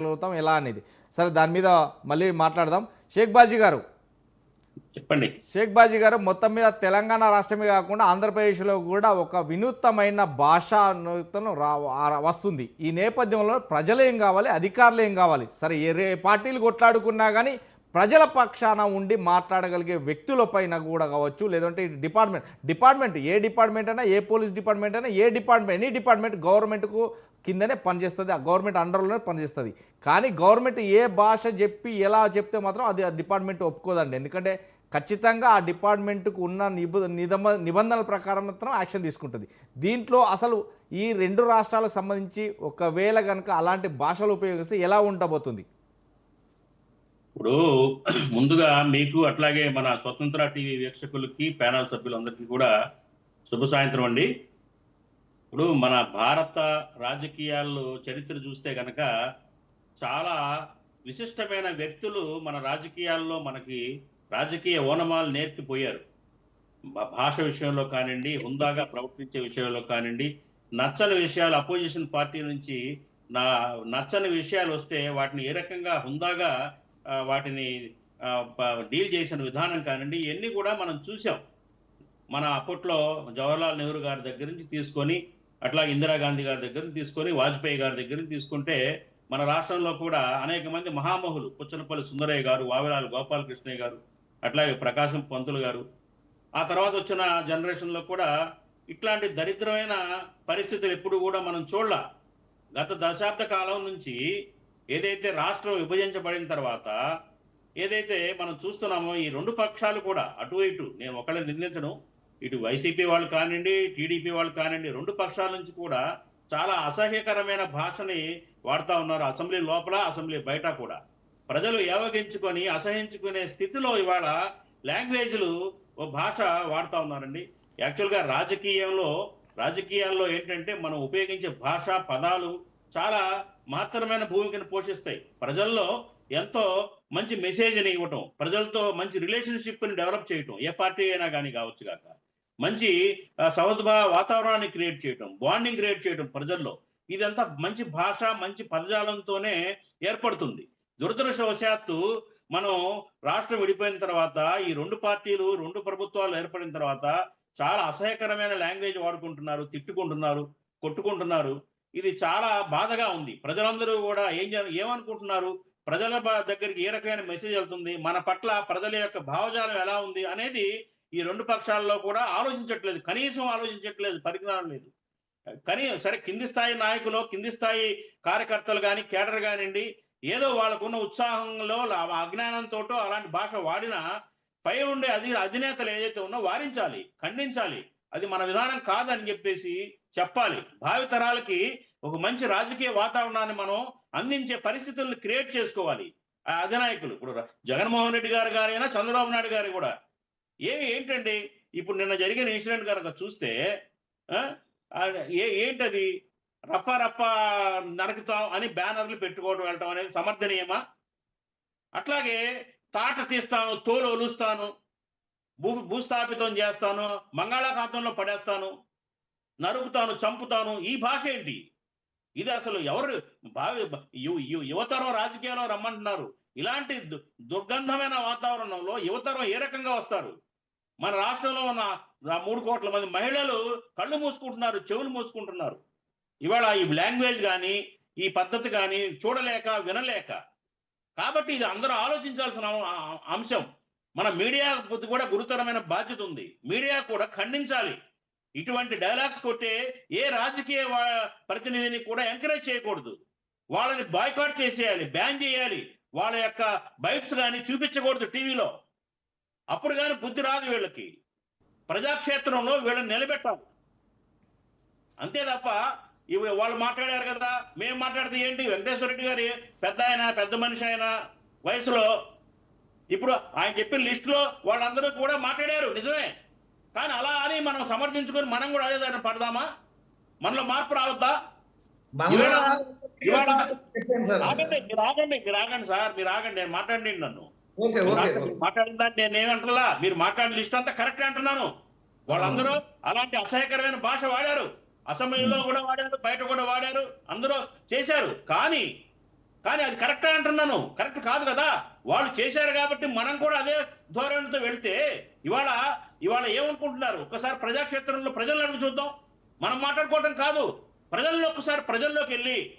గలుగుతాం ఎలా అనేది. సరే దాని మీద మళ్ళీ మాట్లాడదాం. షేక్ బాజీ గారు. చెప్పండి. షేక్ బాజీ గారు మొత్తం మీద తెలంగాణ రాష్ట్రమే కాకుండా ఆంధ్రప్రదేశ్లో కూడా ఒక వినూత్నమైన భాష వస్తుంది. ఈ నేపథ్యంలో ప్రజలు ఏం కావాలి అధికారులు ఏం కావాలి? సరే ఏ పార్టీలు కొట్లాడుకున్నా కానీ ప్రజల పక్షాన ఉండి మాట్లాడగలిగే వ్యక్తులపైన కూడా కావచ్చు లేదంటే డిపార్ట్మెంట్. డిపార్ట్మెంట్ ఏ డిపార్ట్మెంట్ అయినా ఏ పోలీస్ డిపార్ట్మెంట్ అయినా ఏ డిపార్ట్మెంట్ ఎనీ డిపార్ట్మెంట్ గవర్నమెంట్కు కిందనే పనిచేస్తుంది ఆ గవర్నమెంట్ అండర్లోనే పనిచేస్తుంది. కానీ గవర్నమెంట్ ఏ భాష చెప్పి ఎలా చెప్తే మాత్రం అది ఆ డిపార్ట్మెంట్ ఒప్పుకోదండి. ఎందుకంటే ఖచ్చితంగా ఆ డిపార్ట్మెంట్కు ఉన్న నిబ నిబంధ నిబంధనల ప్రకారం మాత్రం యాక్షన్ తీసుకుంటుంది. దీంట్లో అసలు ఈ రెండు రాష్ట్రాలకు సంబంధించి ఒకవేళ కనుక అలాంటి భాషలు ఉపయోగిస్తే ఎలా ఉండబోతుంది? ఇప్పుడు ముందుగా మీకు అట్లాగే మన స్వతంత్ర టీవీ వీక్షకులకి ప్యానల్ సభ్యులందరికీ కూడా శుభ సాయంత్రం అండి. ఇప్పుడు మన భారత రాజకీయాల్లో చరిత్ర చూస్తే కనుక చాలా విశిష్టమైన వ్యక్తులు మన రాజకీయాల్లో మనకి రాజకీయ ఓనమాలు నేర్పిపోయారు. భాష విషయంలో కానివ్వండి హుందాగా ప్రవర్తించే విషయంలో కానివ్వండి నచ్చని విషయాలు అపోజిషన్ పార్టీ నుంచి నా నచ్చని విషయాలు వస్తే వాటిని ఏ రకంగా హుందాగా వాటిని డీల్ చేసిన విధానం కానివ్వండి ఇవన్నీ కూడా మనం చూసాం. మన అప్పట్లో జవహర్లాల్ నెహ్రూ గారి దగ్గర నుంచి తీసుకొని అట్లా ఇందిరాగాంధీ గారి దగ్గర తీసుకొని వాజ్పేయి గారి దగ్గర తీసుకుంటే మన రాష్ట్రంలో కూడా అనేక మంది మహామహులు పుచ్చనపల్లి సుందరయ్య గారు వావిరాలు గోపాలకృష్ణయ్య గారు అట్లాగే ప్రకాశం పంతులు గారు. ఆ తర్వాత వచ్చిన జనరేషన్లో కూడా ఇట్లాంటి దరిద్రమైన పరిస్థితులు ఎప్పుడు కూడా మనం చూడాల. గత దశాబ్ద కాలం నుంచి ఏదైతే రాష్ట్రం విభజించబడిన తర్వాత ఏదైతే మనం చూస్తున్నామో ఈ రెండు పక్షాలు కూడా అటు ఇటు నేను ఒకళ్ళని నిందించడం ఇటు వైసీపీ వాళ్ళు కానివ్వండి టీడీపీ వాళ్ళు కానివ్వండి రెండు పక్షాల నుంచి కూడా చాలా అసహ్యకరమైన భాషని వాడుతూ ఉన్నారు అసెంబ్లీ లోపల అసెంబ్లీ బయట కూడా. ప్రజలు ఏవగించుకొని అసహించుకునే స్థితిలో ఇవాళ లాంగ్వేజ్లు ఓ భాష వాడుతూ ఉన్నారండి. యాక్చువల్గా రాజకీయంలో రాజకీయాల్లో ఏంటంటే మనం ఉపయోగించే భాష పదాలు చాలా మహత్తరమైన భూమికను పోషిస్తాయి. ప్రజల్లో ఎంతో మంచి మెసేజ్ని ఇవ్వటం ప్రజలతో మంచి రిలేషన్షిప్ని డెవలప్ చేయటం ఏ పార్టీ అయినా కానీ కావచ్చు కాక. మంచి సౌద్భావ వాతావరణాన్ని క్రియేట్ చేయటం బాండింగ్ క్రియేట్ చేయటం ప్రజల్లో ఇదంతా మంచి భాష మంచి పదజాలంతోనే ఏర్పడుతుంది. దురదృష్టవశాత్తు మనం రాష్ట్రం విడిపోయిన తర్వాత ఈ రెండు పార్టీలు రెండు ప్రభుత్వాలు ఏర్పడిన తర్వాత చాలా అసహ్యకరమైన లాంగ్వేజ్ వాడుకుంటున్నారు తిట్టుకుంటున్నారు కొట్టుకుంటున్నారు. ఇది చాలా బాధగా ఉంది. ప్రజలందరూ కూడా ఏం ఏమనుకుంటున్నారు? ప్రజల దగ్గరికి ఏ రకమైన మెసేజ్ వెళ్తుంది? మన పట్ల ప్రజల యొక్క భావజాలం ఎలా ఉంది? అనేది ఈ రెండు పక్షాల్లో కూడా ఆలోచించట్లేదు కనీసం ఆలోచించట్లేదు పరిజ్ఞానం లేదు. కానీ సరే కింది స్థాయి నాయకులు కింది స్థాయి కార్యకర్తలు కానీ కేడర్ కానివ్వండి ఏదో వాళ్ళకున్న ఉత్సాహంలో అజ్ఞానంతో అలాంటి భాష వాడినా పై ఉండే అధి అధినేతలు ఏదైతే ఉన్నో వారించాలి ఖండించాలి. అది మన విధానం కాదని చెప్పేసి చెప్పాలి. భావితరాలకి ఒక మంచి రాజకీయ వాతావరణాన్ని మనం అందించే పరిస్థితులను క్రియేట్ చేసుకోవాలి. ఆ అధినాయకులు ఇప్పుడు జగన్మోహన్ రెడ్డి గారు గారైనా చంద్రబాబు నాయుడు గారు కూడా ఏ ఏంటండి? ఇప్పుడు నిన్న జరిగిన ఇన్సిడెంట్ కనుక చూస్తే ఏ ఏంటది? రప్ప రప్ప నరకుతాం అని బ్యానర్లు పెట్టుకోవడం వెళ్ళటం అనేది సమర్థనీయమా? అట్లాగే తాట తీస్తాను తోలు ఒలుస్తాను భూ భూస్థాపితం చేస్తాను మంగాళాఖాతంలో పడేస్తాను నరుకుతాను చంపుతాను ఈ భాష ఏంటి? ఇది అసలు ఎవరు భావి యువతరం రాజకీయాల్లో రమ్మంటున్నారు. ఇలాంటి దు- దుర్గంధమైన వాతావరణంలో యువతరం ఏ రకంగా వస్తారు? మన రాష్ట్రంలో ఉన్న మూడు కోట్ల మంది మహిళలు కళ్ళు మూసుకుంటున్నారు చెవులు మూసుకుంటున్నారు. ఇవాళ ఈ లాంగ్వేజ్ కానీ ఈ పద్ధతి కానీ చూడలేక వినలేక. కాబట్టి ఇది అందరూ ఆలోచించాల్సిన అంశం. మన మీడియా కూడా గురుతరమైన బాధ్యత ఉంది. మీడియా కూడా ఖండించాలి. ఇటువంటి డైలాగ్స్ కొట్టే ఏ రాజకీయ వా- ప్రతినిధిని కూడా ఎంకరేజ్ చేయకూడదు. వాళ్ళని బాయ్కాట్ చేసేయాలి బ్యాన్ చేయాలి. వాళ్ళ యొక్క బైట్స్ కానీ చూపించకూడదు టీవీలో. అప్పుడు కానీ బుద్ధి రాదు వీళ్ళకి. ప్రజాక్షేత్రంలో వీళ్ళని నిలబెట్టాలి. అంతే తప్ప ఇవి వాళ్ళు మాట్లాడారు కదా మేము మాట్లాడితే ఏంటి? వెంకటేశ్వర రెడ్డి గారి పెద్ద ఆయన పెద్ద మనిషి ఆయన వయసులో ఇప్పుడు ఆయన చెప్పిన లిస్టులో వాళ్ళందరూ కూడా మాట్లాడారు నిజమే. కానీ అలా అని మనం సమర్థించుకొని మనం కూడా అదే దాన్ని పడదామా? మనలో మార్పు రావద్దా? ఆగండి మీరు ఆగండి మీరు ఆగండి సార్ మీరు ఆగండి నేను మాట్లాడండి నన్ను. ఓకే మీరు ఓకే ఆగండి. మాట్లాడిన దాన్ని నేను ఏమంటున్నా మీరు మాట్లాడిన లిస్ట్ అంతా కరెక్ట్ అంటున్నాను. వాళ్ళందరూ అలాంటి అసహ్యకరమైన భాష వాడారు. అసెంబ్లీలో కూడా వాడారు బయట కూడా వాడారు అందరూ చేశారు. కానీ కానీ అది కరెక్టే అంటున్నాను. కరెక్ట్ కాదు కదా? వాళ్ళు చేశారు కాబట్టి మనం కూడా అదే ధోరణితో వెళ్తే ఇవాళ ఇవాళ ఏమనుకుంటున్నారు? ఒకసారి ప్రజాక్షేత్రంలో ప్రజలను అడుగు చూద్దాం. మనం మాట్లాడుకోవటం కాదు. ప్రజల్లో ఒకసారి ప్రజల్లోకి వెళ్ళి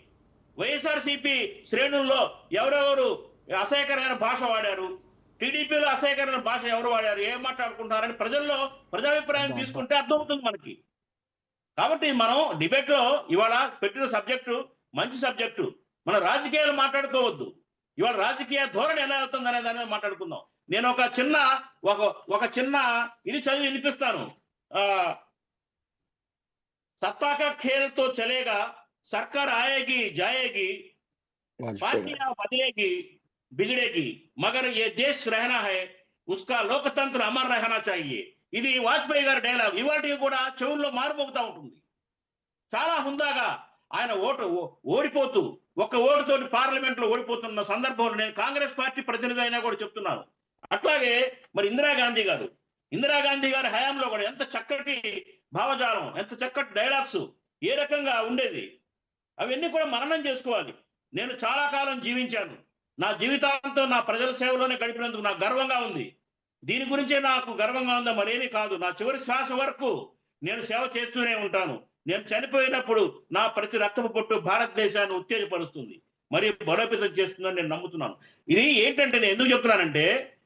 వైఎస్ఆర్సీపీ శ్రేణుల్లో ఎవరెవరు అసహ్యకరమైన భాష వాడారు టీడీపీలో అసహ్యకరమైన భాష ఎవరు వాడారు? ఏం మాట్లాడుకుంటున్నారని ప్రజల్లో ప్రజాభిప్రాయం తీసుకుంటే అర్థమవుతుంది మనకి. కాబట్టి మనం డిబేట్లో ఇవాళ పెట్టిన సబ్జెక్టు మంచి సబ్జెక్టు. మన రాజకీయాలు మాట్లాడుకోవద్దు. ఇవాళ రాజకీయ ధోరణి ఎలా వెళ్తుంది అనే దాని మీద మాట్లాడుకుందాం. నేను ఒక చిన్న ఒక ఒక చిన్న ఇది చదివి వినిపిస్తాను. సత్తాక ఖేల్తో చలేగా సర్కార్ ఆయేగి జాయేగి పార్టీ వదిలేగి बिगड़ेगी मगर ये देश रहना है उसका లోకతంత్ర అమర్ रहना चाहिए ఇది వాజ్పేయి గారి డైలాగ్ ఇవాటికి కూడా చెవుల్లో మారుమోగుతా ఉంటుంది చాలా హుందాగా ఆయన ఓటు ఓ- ఓడిపోతూ ఒక్క ఓటుతోటి పార్లమెంట్ లో ఓడిపోతున్న సందర్భంలో నేను కాంగ్రెస్ పార్టీ ప్రతినిధి అయినా కూడా చెప్తున్నాను అట్లాగే మరి ఇందిరాగాంధీ గారు ఇందిరాగాంధీ గారి హయాంలో కూడా ఎంత చక్కటి భావజాలం ఎంత చక్కటి డైలాగ్స్ ఏ రకంగా ఉండేది అవన్నీ కూడా మననం చేసుకోవాలి నేను చాలా కాలం జీవించాను నా జీవితాంతం నా ప్రజల సేవలోనే గడిపినందుకు నాకు గర్వంగా ఉంది. దీని గురించే నాకు గర్వంగా ఉందా మరేమీ కాదు. నా చివరి శ్వాస వరకు నేను సేవ చేస్తూనే ఉంటాను. నేను చనిపోయినప్పుడు నా ప్రతి రక్తపు పొట్టు భారతదేశాన్ని ఉత్తేజపరుస్తుంది. మరియు బలోపేతం చేస్తుందని నేను నమ్ముతున్నాను. ఇది ఏంటంటే నేను ఎందుకు చెప్తున్నానంటే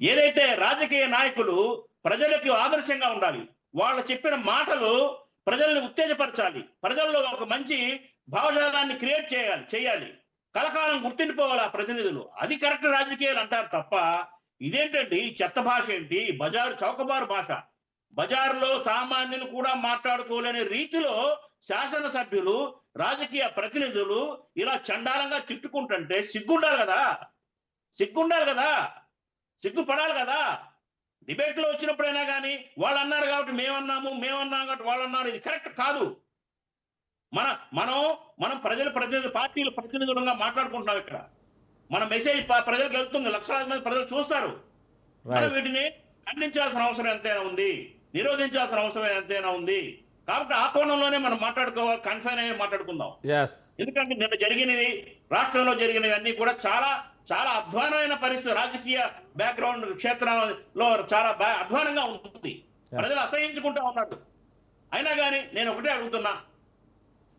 ఏదైతే రాజకీయ నాయకులు ప్రజలకు ఆదర్శంగా ఉండాలి వాళ్ళు చెప్పిన మాటలు ప్రజల్ని ఉత్తేజపరచాలి ప్రజల్లో ఒక మంచి భావజాలాన్ని క్రియేట్ చేయాలి చేయాలి. కలకాలం గుర్తుండిపోవాలి ఆ ప్రతినిధులు. అది కరెక్ట్ రాజకీయాలు అంటారు తప్ప ఇదేంటండి? చెత్త భాష ఏంటి? బజారు చౌకబారు భాష. బజారులో సామాన్యులు కూడా మాట్లాడుకోలేని రీతిలో శాసనసభ్యులు రాజకీయ ప్రతినిధులు ఇలా చండాలంగా తిట్టుకుంటుంటే సిగ్గుండాలి కదా? సిగ్గుండాలి కదా? సిగ్గుపడాలి కదా? డిబేట్లో వచ్చినప్పుడైనా కానీ వాళ్ళు అన్నారు కాబట్టి మేమన్నాము మేమన్నాం కాబట్టి వాళ్ళు అన్నారు ఇది కరెక్ట్ కాదు. మన మనం మనం ప్రజల ప్రతినిధి పార్టీల ప్రతినిధులుగా మాట్లాడుకుంటున్నాం ఇక్కడ. మన మెసేజ్ ప్రజలకు వెళ్తుంది. లక్షలాది మంది ప్రజలు చూస్తారు. మనం వీటిని ఖండించాల్సిన అవసరం ఎంతైనా ఉంది. నిరోధించాల్సిన అవసరం ఎంతైనా ఉంది. కాబట్టి ఆ కోణంలోనే మనం మాట్లాడుకోవాలి కన్ఫైన్ అయ్యి మాట్లాడుకుందాం. ఎందుకంటే నిన్న జరిగినవి రాష్ట్రంలో జరిగినవి అన్ని కూడా చాలా చాలా అధ్వానమైన పరిస్థితి. రాజకీయ బ్యాక్గ్రౌండ్ క్షేత్రంలో చాలా అధ్వానంగా ఉంటుంది ప్రజలు అసహించుకుంటా ఉన్నారు. అయినా కానీ నేను ఒకటే అడుగుతున్నా.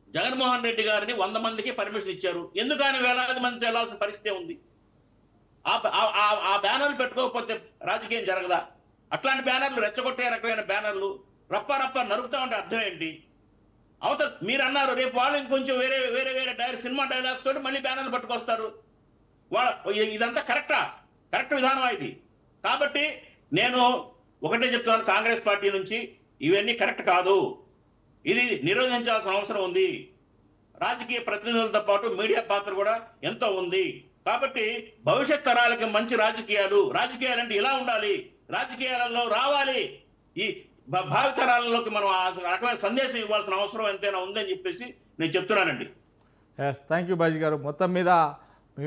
జగన్మోహన్ రెడ్డి గారిని వంద మందికి పర్మిషన్ ఇచ్చారు. ఎందుకు ఆయన వేలాది మంది వెళ్ళాల్సిన పరిస్థితి ఉంది? ఆ ఆ- బ్యానర్లు పెట్టుకోకపోతే రాజకీయం జరగదా? అట్లాంటి బ్యానర్లు రెచ్చగొట్టే రకమైన బ్యానర్లు రప్ప రప్ప నరుకుతా ఉంటే అర్థం ఏంటి? అవత మీరు అన్నారు రేపు వాళ్ళు ఇంకొంచెం వేరే వేరే వేరే డైర సినిమా డైలాగ్స్ తోటి మళ్ళీ బ్యానర్లు పట్టుకొస్తారు. వాళ్ళ ఇదంతా కరెక్టా? కరెక్ట్ విధానం ఇది? కాబట్టి నేను ఒకటే చెప్తున్నాను కాంగ్రెస్ పార్టీ నుంచి ఇవన్నీ కరెక్ట్ కాదు. ఇది నిరోధించాల్సిన అవసరం ఉంది. రాజకీయ ప్రతినిధులతో పాటు మీడియా పాత్ర కూడా ఎంతో ఉంది. కాబట్టి భవిష్యత్ తరాలకి మంచి రాజకీయాలు రాజకీయాలు అంటే ఇలా ఉండాలి. రాజకీయాలలో రావాలి. ఈ భావితరాలలోకి మనం ఆ రకమైన సందేశం ఇవ్వాల్సిన అవసరం ఎంతైనా ఉందని చెప్పేసి నేను చెప్తున్నానండి. థ్యాంక్ యూ బాజీ గారు. మొత్తం మీద